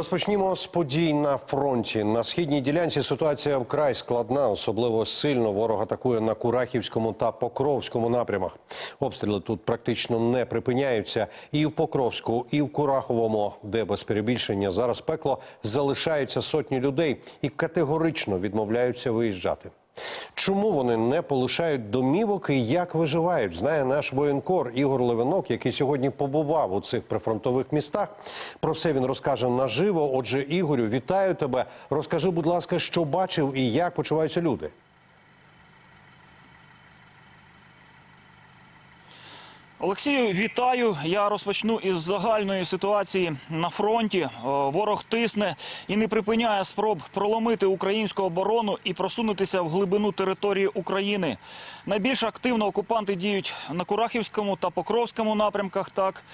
Розпочнімо з подій на фронті. На східній ділянці ситуація вкрай складна. Особливо сильно ворог атакує на Курахівському та Покровському напрямах. Обстріли тут практично не припиняються. І в Покровську, і в Кураховому, де без перебільшення зараз пекло, залишаються сотні людей і категорично відмовляються виїжджати. Чому вони не полишають домівок і як виживають, знає наш воєнкор Ігор Левинок, який сьогодні побував у цих прифронтових містах. Про все він розкаже наживо. Отже, Ігорю, вітаю тебе. Розкажи, будь ласка, що бачив і як почуваються люди. Олексію, вітаю. Я розпочну із загальної ситуації на фронті. Е, Ворог тисне і не припиняє спроб проломити українську оборону і просунутися в глибину території України. Найбільш активно окупанти діють на Курахівському та Покровському напрямках. Так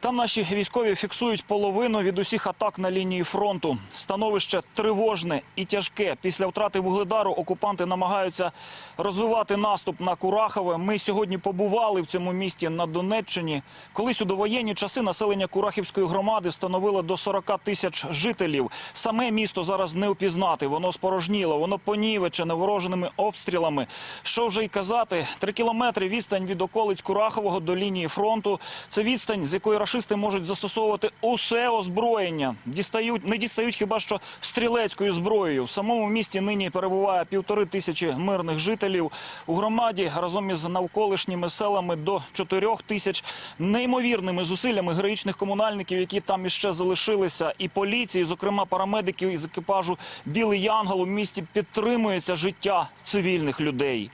там наші військові фіксують половину від усіх атак на лінії фронту. Становище тривожне і тяжке. Після втрати вугледару окупанти намагаються розвивати наступ на Курахове. Ми сьогодні побували в цьому місті на Донеччині. Колись у довоєнні часи населення Курахівської громади становило до 40 тисяч жителів. Саме місто зараз не впізнати. Воно спорожніло, воно понівечене вороженими обстрілами. Що вже й казати, три кілометри відстань від околиць Курахового до лінії фронту. Це відстань, з якої рашисти можуть застосовувати усе озброєння. Дістають, не дістають хіба що стрілецькою зброєю. В самому місті нині перебуває півтори тисячі мирних жителів. У громаді разом із навколишніми селами до чотирьох тисяч неймовірними зусиллями героїчних комунальників, які там іще залишилися, і поліції, зокрема парамедиків із екіпажу Білий Янгол у місті підтримується життя цивільних людей.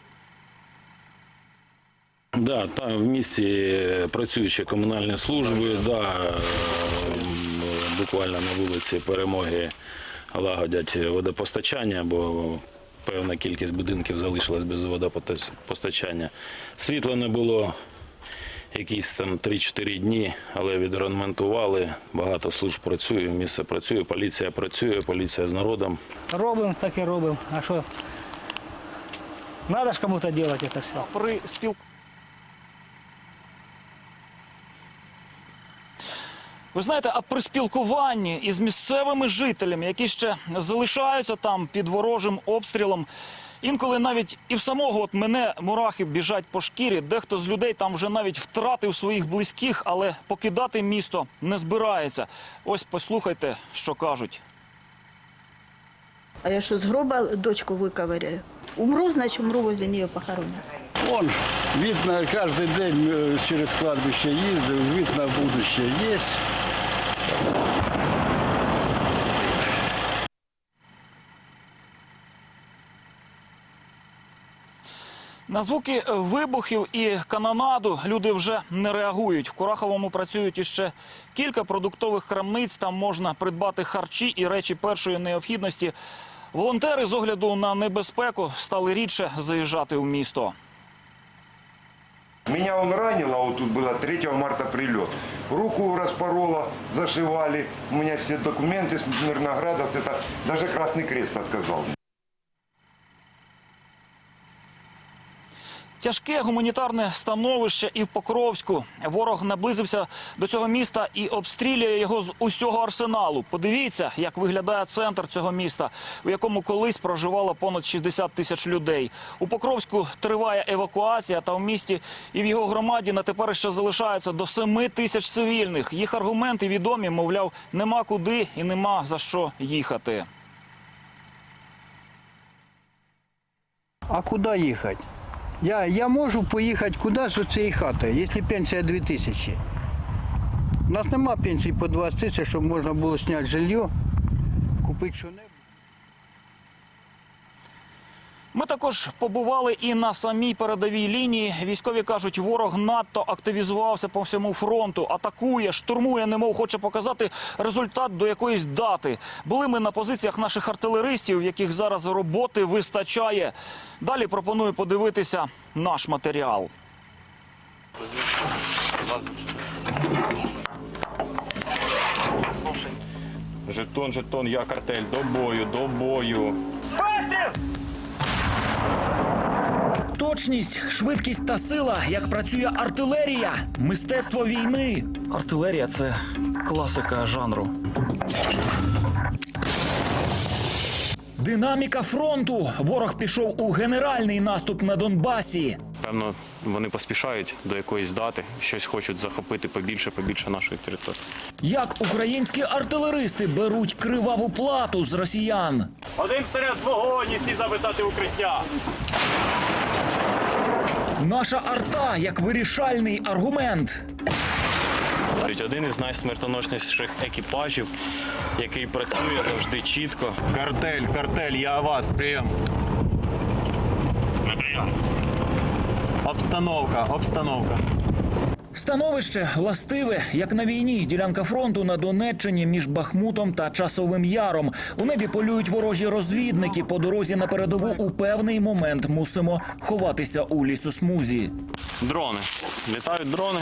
Да, там в місті працюючі комунальні служби, да, буквально на вулиці Перемоги лагодять водопостачання, бо певна кількість будинків залишилась без водопостачання. Світла не було якісь там 3-4 дні, але відремонтували. Багато служб працює, місце працює, поліція працює, поліція з народом. Робимо, так і робимо. А що? Надо ж кому-то делать это все. При спіл... Ви знаєте, а при спілкуванні із місцевими жителями, які ще залишаються там під ворожим обстрілом, інколи навіть і в самого от мене мурахи біжать по шкірі. Дехто з людей там вже навіть втратив своїх близьких, але покидати місто не збирається. Ось послухайте, що кажуть. А я что, с гроба дочку выковыряю? Умру, значит, умру возле нее похоронят. Он, видно, каждый день э, через кладбище ездил, вид на будущее есть. На звуки вибухів і канонаду люди вже не реагують. В Кураховому працюють іще кілька продуктових крамниць. Там можна придбати харчі і речі першої необхідності. Волонтери з огляду на небезпеку стали рідше заїжджати у місто. Меня он ранил, а вот тут было 3 марта прилет. Руку распорола, зашивали. У меня все документы с Мирнограда, с это даже Красный Крест отказал. Тяжке гуманітарне становище і в Покровську. Ворог наблизився до цього міста і обстрілює його з усього арсеналу. Подивіться, як виглядає центр цього міста, у якому колись проживало понад 60 тисяч людей. У Покровську триває евакуація, та в місті і в його громаді на тепер ще залишається до 7 тисяч цивільних. Їх аргументи відомі, мовляв, нема куди і нема за що їхати. А куди їхати? Я, я можу поїхати куди з цієї хати, якщо пенсія 2 тисячі. У нас нема пенсії по 20 тисяч, щоб можна було зняти жилье, купити що-небудь. Ми також побували і на самій передовій лінії. Військові кажуть, ворог надто активізувався по всьому фронту, атакує, штурмує, немов хоче показати результат до якоїсь дати. Були ми на позиціях наших артилеристів, в яких зараз роботи вистачає. Далі пропоную подивитися наш матеріал. Жетон, жетон, я картель, до бою, до бою. Точність, швидкість та сила, як працює артилерія, мистецтво війни. Артилерія це класика жанру. Динаміка фронту. Ворог пішов у генеральний наступ на Донбасі. Певно, вони поспішають до якоїсь дати, щось хочуть захопити побільше, побільше нашої території. Як українські артилеристи беруть криваву плату з росіян. Один вперед вогонь і всі записати укриття. Наша арта як вирішальний аргумент. Один із найсмертоносніших екіпажів, який працює завжди чітко. Картель, картель, я вас, прийом. Обстановка, обстановка. Становище властиве, як на війні. Ділянка фронту на Донеччині між Бахмутом та Часовим Яром. У небі полюють ворожі розвідники. По дорозі на передову у певний момент мусимо ховатися у лісосмузі. Дрони. Літають дрони.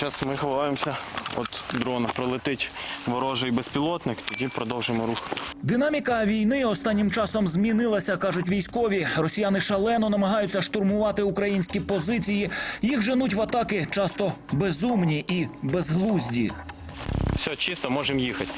Зараз ми ховаємося. От дрона пролетить ворожий безпілотник, тоді продовжимо рух. Динаміка війни останнім часом змінилася, кажуть військові. Росіяни шалено намагаються штурмувати українські позиції. Їх женуть в атаки часто безумні і безглузді. Все, чисто, можемо їхати.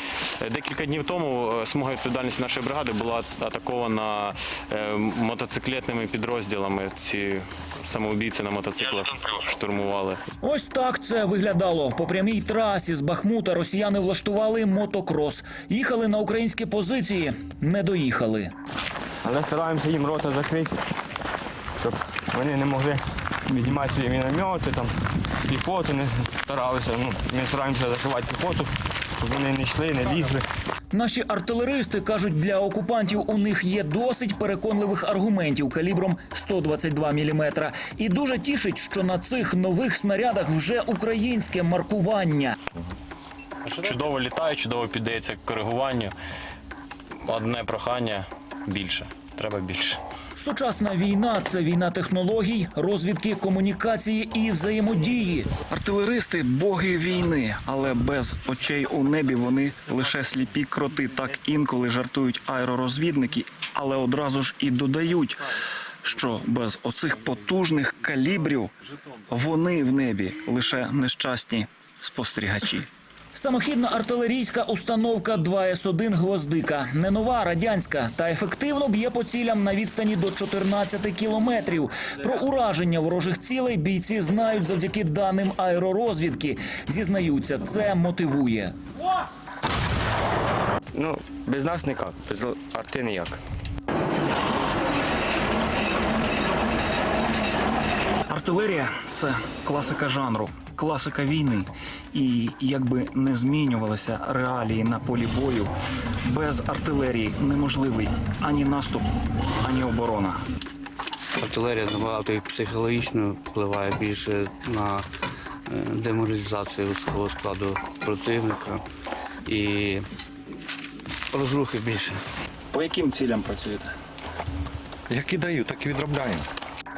Е, Декілька днів тому е, смуга відповідальності нашої бригади була атакована е, мотоциклетними підрозділами. Ці самоубійці на мотоциклах штурмували. Ось так це виглядало. По прямій трасі з Бахмута росіяни влаштували мотокрос. Їхали на українські позиції, не доїхали. Але стараємося їм рота закрити, щоб вони не могли віднімати свої міномети, там, піхоту не старалися. Ну, ми стараємося закривати піхоту, щоб вони не йшли, не лізли. Наші артилеристи кажуть, для окупантів у них є досить переконливих аргументів калібром 122 мм. І дуже тішить, що на цих нових снарядах вже українське маркування. Чудово літає, чудово піддається коригуванню. Одне прохання більше. Треба більше. Сучасна війна це війна технологій, розвідки, комунікації і взаємодії. Артилеристи боги війни, але без очей у небі вони лише сліпі кроти. Так інколи жартують аеророзвідники, але одразу ж і додають, що без оцих потужних калібрів вони в небі лише нещасні спостерігачі. Самохідна артилерійська установка 2С1 «Гвоздика». Не нова, радянська, та ефективно б'є по цілям на відстані до 14 кілометрів. Про ураження ворожих цілей бійці знають завдяки даним аеророзвідки. Зізнаються, це мотивує. Ну, без нас ніяк, без арти ніяк. Артилерія це класика жанру, класика війни. І якби не змінювалися реалії на полі бою, без артилерії неможливий ані наступ, ані оборона. Артилерія набагато і психологічно впливає більше на е, деморалізацію людського складу противника і розрухи більше. По яким цілям працюєте? Які дають, так і відробляємо.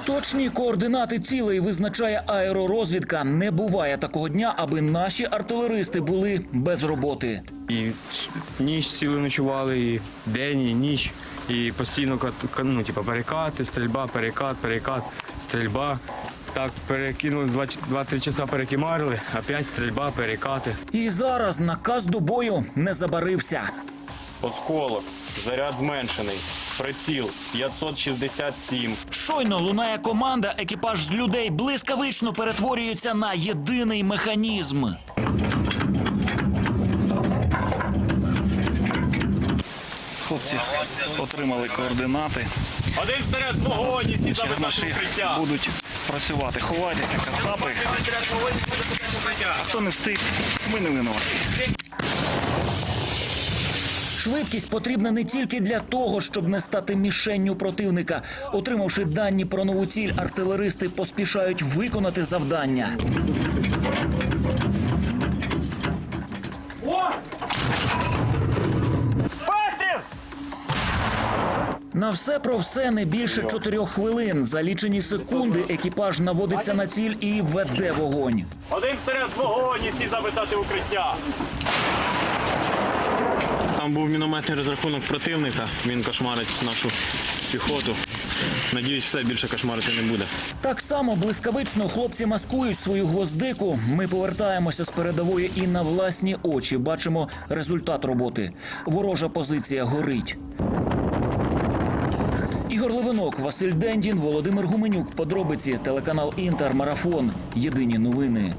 Точні координати цілей визначає аеророзвідка. Не буває такого дня, аби наші артилеристи були без роботи. І ніч цілу ночували, і день, і ніч. І постійно ну, типу, перекати, стрільба, перекат, перекат, стрільба. Так, перекинули 2-3 часа перекимарили, опять стрільба, перекати. І зараз наказ до бою не забарився. Осколок, заряд зменшений, приціл 567. Щойно лунає команда, екіпаж з людей блискавично перетворюється на єдиний механізм. Хлопці отримали координати. Один вперед вогонь і всі наші укриття. будуть працювати. Ховайтеся, кацапи. А хто не встиг, ми не винуваті. Швидкість потрібна не тільки для того, щоб не стати мішенню противника. Отримавши дані про нову ціль, артилеристи поспішають виконати завдання. На все про все не більше чотирьох хвилин. За лічені секунди екіпаж наводиться на ціль і веде вогонь. Один вперед вогонь і всі записати укриття. Там був мінометний розрахунок противника. Він кошмарить нашу піхоту. Надіюсь, все більше кошмарити не буде. Так само блискавично хлопці маскують свою гвоздику. Ми повертаємося з передової і на власні очі бачимо результат роботи. Ворожа позиція горить. Ігор Левинок, Василь Дендін, Володимир Гуменюк. Подробиці телеканал Інтер. Марафон. Єдині новини.